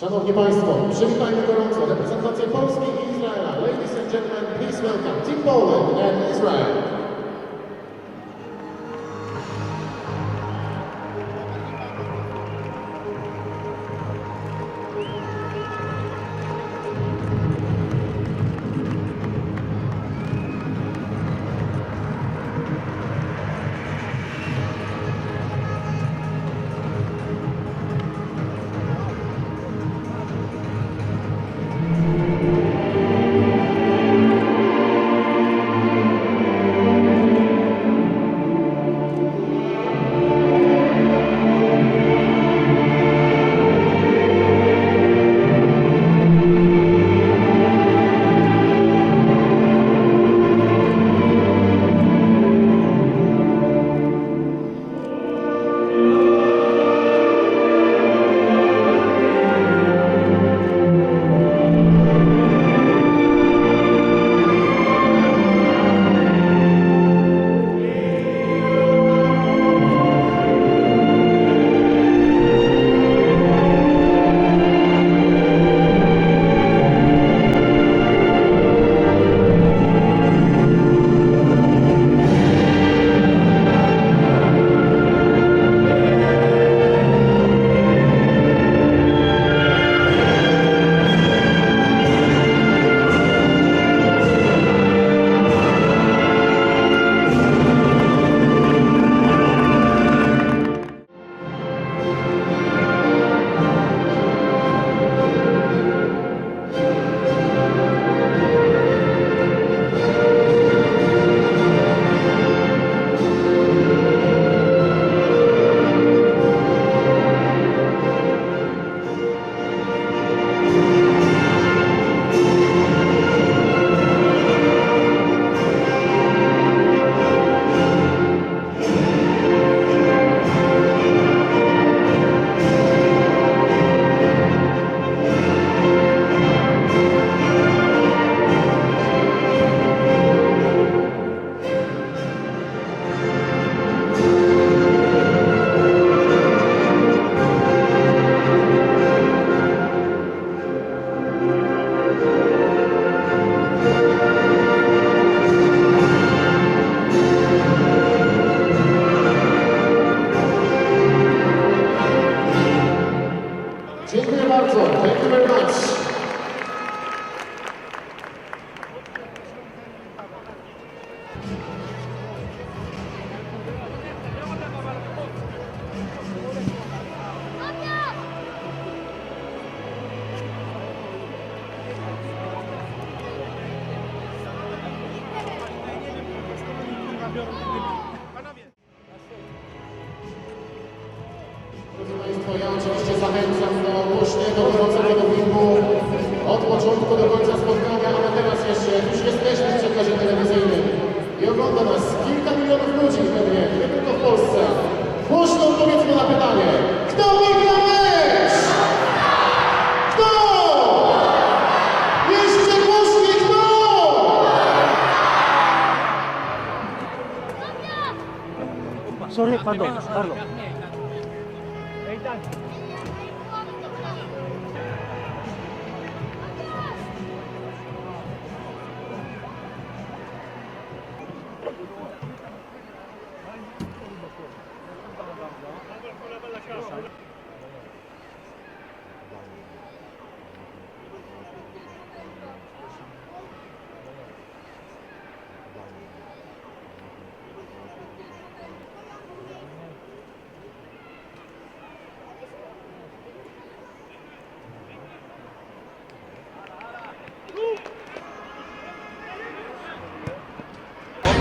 Szanowni Państwo, przywitajmy gorąco reprezentację Polski i Izraela. Ladies and gentlemen, please welcome Team Poland and Israel. Kilka milionów ludzi pewnie, nie tylko w Polsce. Głośno odpowiedzmy na pytanie, kto wygra mecz? Kto? Jeszcze głośniej kto? Sorry, pardon, pardon.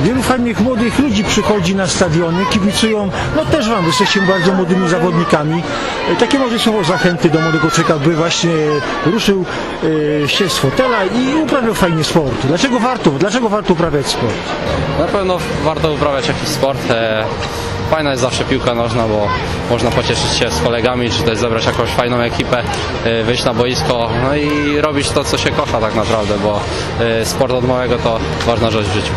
Wielu fajnych młodych ludzi przychodzi na stadiony, kibicują, no też wam, jesteście bardzo młodymi zawodnikami. E, Takie może słowo zachęty do młodego człowieka, by właśnie ruszył e, się z fotela i uprawiał fajnie sport. Dlaczego warto? Dlaczego warto uprawiać sport? Na pewno warto uprawiać jakiś sport. E, Fajna jest zawsze piłka nożna, bo można pocieszyć się z kolegami, czy też zebrać jakąś fajną ekipę, e, wyjść na boisko, no i robić to, co się kocha tak naprawdę, bo e, sport od małego to ważna rzecz w życiu.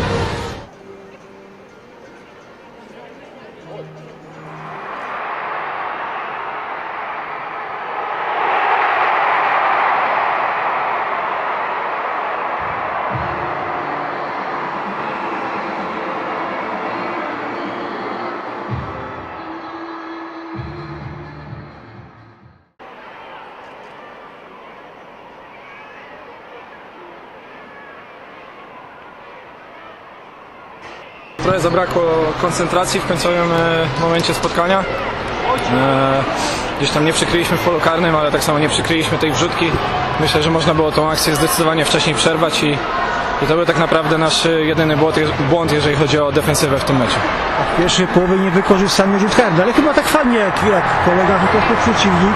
Trochę zabrakło koncentracji w końcowym e, momencie spotkania. E, Gdzieś tam nie przykryliśmy w polu karnym, ale tak samo nie przykryliśmy tej wrzutki. Myślę, że można było tą akcję zdecydowanie wcześniej przerwać i, i to był tak naprawdę nasz e, jedyny błąd, jeżeli chodzi o defensywę w tym meczu. W pierwszej połowie nie wykorzystany rzut karny, ale chyba tak fajnie jak, jak kolega, tylko przeciwnik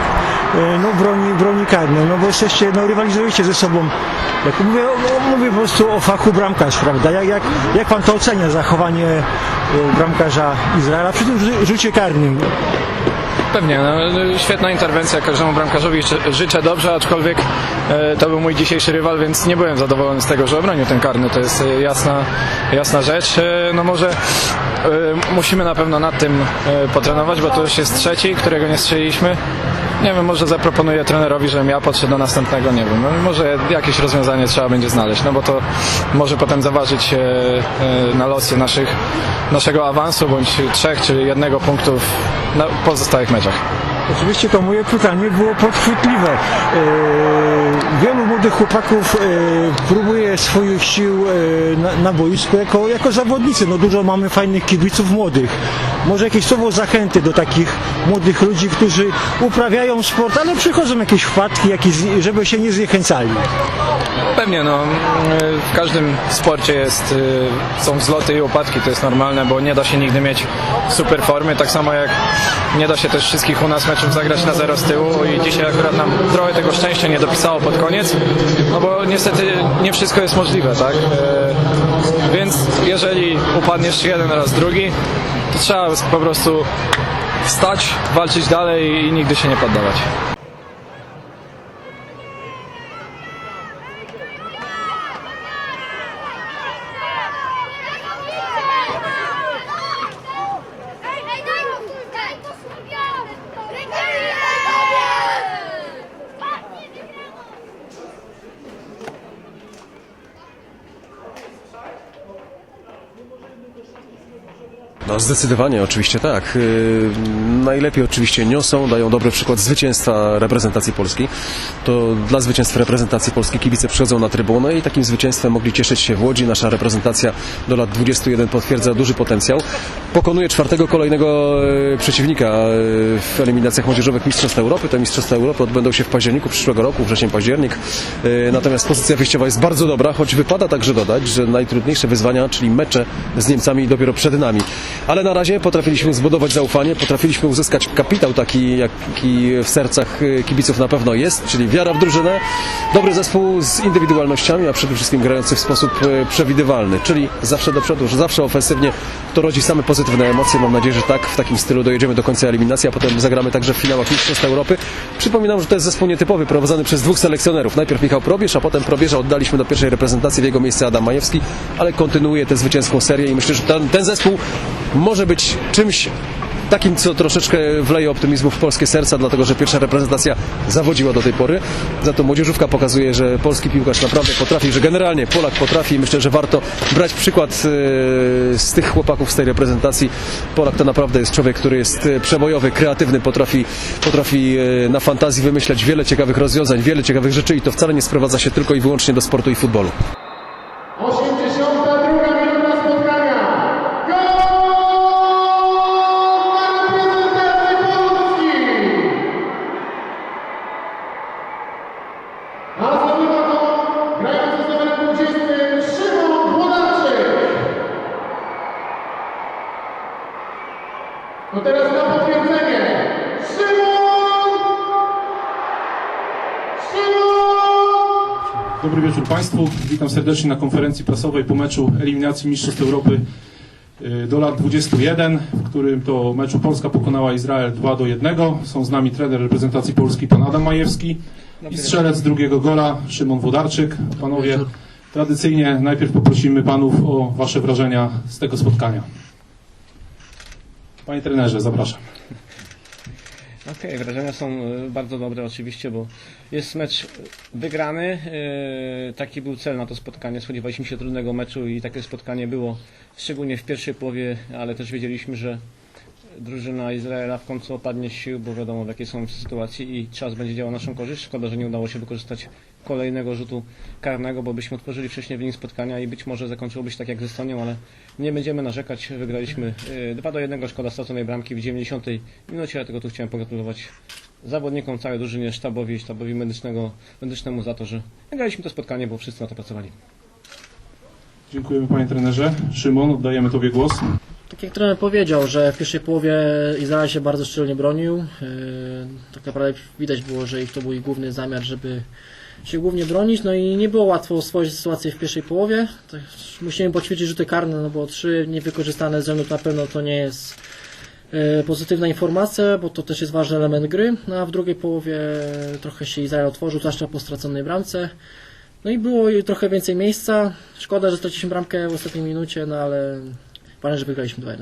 no, broni, broni karny, no bo jesteście, no rywalizujecie ze sobą. Jak mówię, no, mówię po prostu o fachu bramkarz, prawda? Jak, jak, jak pan to ocenia, zachowanie e, bramkarza Izraela przy tym rzu- rzucie karnym? Pewnie, no, świetna interwencja, każdemu bramkarzowi ży- życzę dobrze, aczkolwiek e, to był mój dzisiejszy rywal, więc nie byłem zadowolony z tego, że obronił ten karny, to jest e, jasna, jasna rzecz. E, no może musimy na pewno nad tym potrenować, bo to już jest trzeci, którego nie strzeliliśmy. Nie wiem, może zaproponuję trenerowi, żebym ja podszedł do następnego, nie wiem, no, może jakieś rozwiązanie trzeba będzie znaleźć, no bo to może potem zaważyć na losy naszych, naszego awansu, bądź trzech czy jednego punktu na pozostałych meczach. Oczywiście to moje pytanie było podchwytliwe. E, wielu młodych chłopaków e, próbuje swoich sił e, na, na boisku jako, jako zawodnicy. No dużo mamy fajnych kibiców młodych. Może jakieś słowo zachęty do takich młodych ludzi, którzy uprawiają sport, ale przychodzą jakieś wpadki, jakieś, żeby się nie zniechęcali. Pewnie, no, w każdym sporcie jest, y, są wzloty i upadki, to jest normalne, bo nie da się nigdy mieć super formy, tak samo jak nie da się też wszystkich u nas meczów zagrać na zero z tyłu i dzisiaj akurat nam trochę tego szczęścia nie dopisało pod koniec, no bo niestety nie wszystko jest możliwe, tak? Y, Więc jeżeli upadniesz jeden raz drugi, to trzeba po prostu stać, walczyć dalej i nigdy się nie poddawać. Zdecydowanie, oczywiście tak. Yy, najlepiej oczywiście niosą, dają dobry przykład zwycięstwa reprezentacji Polski. To dla zwycięstwa reprezentacji Polski kibice przychodzą na trybunę i takim zwycięstwem mogli cieszyć się w Łodzi. Nasza reprezentacja do lat 21 potwierdza duży potencjał. Pokonuje czwartego kolejnego e, przeciwnika e, w eliminacjach młodzieżowych Mistrzostw Europy. Te Mistrzostwa Europy odbędą się w październiku przyszłego roku, wrzesień, październik. Natomiast pozycja wyjściowa jest bardzo dobra, choć wypada także dodać, że najtrudniejsze wyzwania, czyli mecze z Niemcami dopiero przed nami. Ale na razie potrafiliśmy zbudować zaufanie, potrafiliśmy uzyskać kapitał taki, jaki w sercach e, kibiców na pewno jest, czyli wiara w drużynę, dobry zespół z indywidualnościami, a przede wszystkim grający w sposób e, przewidywalny, czyli zawsze do przodu, zawsze ofensywnie. To rodzi same pozytywne emocje. Mam nadzieję, że tak w takim stylu dojedziemy do końca eliminacji, a potem zagramy także w finałach Mistrzostw Europy. Przypominam, że to jest zespół nietypowy, prowadzony przez dwóch selekcjonerów. Najpierw Michał Probierz, a potem Probierza oddaliśmy do pierwszej reprezentacji, w jego miejsce Adam Majewski, ale kontynuuje tę zwycięską serię i myślę, że ten, ten zespół może być czymś takim, co troszeczkę wleje optymizmu w polskie serca, dlatego że pierwsza reprezentacja zawodziła do tej pory. Za to młodzieżówka pokazuje, że polski piłkarz naprawdę potrafi, że generalnie Polak potrafi myślę, że warto brać przykład e, z tych chłopaków z tej reprezentacji. Polak to naprawdę jest człowiek, który jest e, przebojowy, kreatywny, potrafi, potrafi e, na fantazji wymyślać wiele ciekawych rozwiązań, wiele ciekawych rzeczy i to wcale nie sprowadza się tylko i wyłącznie do sportu i futbolu. Dobry wieczór Państwu. Witam serdecznie na konferencji prasowej po meczu eliminacji Mistrzostw Europy do lat 21, w którym to meczu Polska pokonała Izrael 2 do 1. Są z nami trener reprezentacji Polski pan Adam Majewski i strzelec drugiego gola Szymon Wodarczyk. Panowie, tradycyjnie najpierw poprosimy Panów o Wasze wrażenia z tego spotkania. Panie trenerze, zapraszam. Okej, wrażenia są e, bardzo dobre oczywiście, bo jest mecz wygrany. e, Taki był cel na to spotkanie. Spodziewaliśmy się trudnego meczu i takie spotkanie było, szczególnie w pierwszej połowie, ale też wiedzieliśmy, że drużyna Izraela w końcu opadnie sił, bo wiadomo w jakiej są sytuacji i czas będzie działał na naszą korzyść. Szkoda, że nie udało się wykorzystać kolejnego rzutu karnego, bo byśmy otworzyli wcześniej wynik spotkania i być może zakończyłoby się tak jak ze Stonią, ale nie będziemy narzekać. Wygraliśmy y, 2 do 1, szkoda straconej bramki w 90 minucie, dlatego tu chciałem pogratulować zawodnikom, całej drużynie, sztabowi, sztabowi medycznego, medycznemu za to, że wygraliśmy to spotkanie, bo wszyscy na to pracowali. Dziękujemy panie trenerze. Szymon, oddajemy tobie głos. Tak jak trener powiedział, że w pierwszej połowie Izrael się bardzo szczelnie bronił. Yy, Tak naprawdę widać było, że ich to był ich główny zamiar, żeby się głównie bronić. No i nie było łatwo stworzyć sytuację w pierwszej połowie. Tak, Musimy poćwiczyć rzuty karne, no bo trzy niewykorzystane z rzędu na pewno to nie jest yy, pozytywna informacja, bo to też jest ważny element gry. No a w drugiej połowie trochę się Izrael otworzył, zwłaszcza po straconej bramce. No i było trochę więcej miejsca. Szkoda, że straciliśmy bramkę w ostatniej minucie, no ale Ważne, że wygraliśmy 2-1.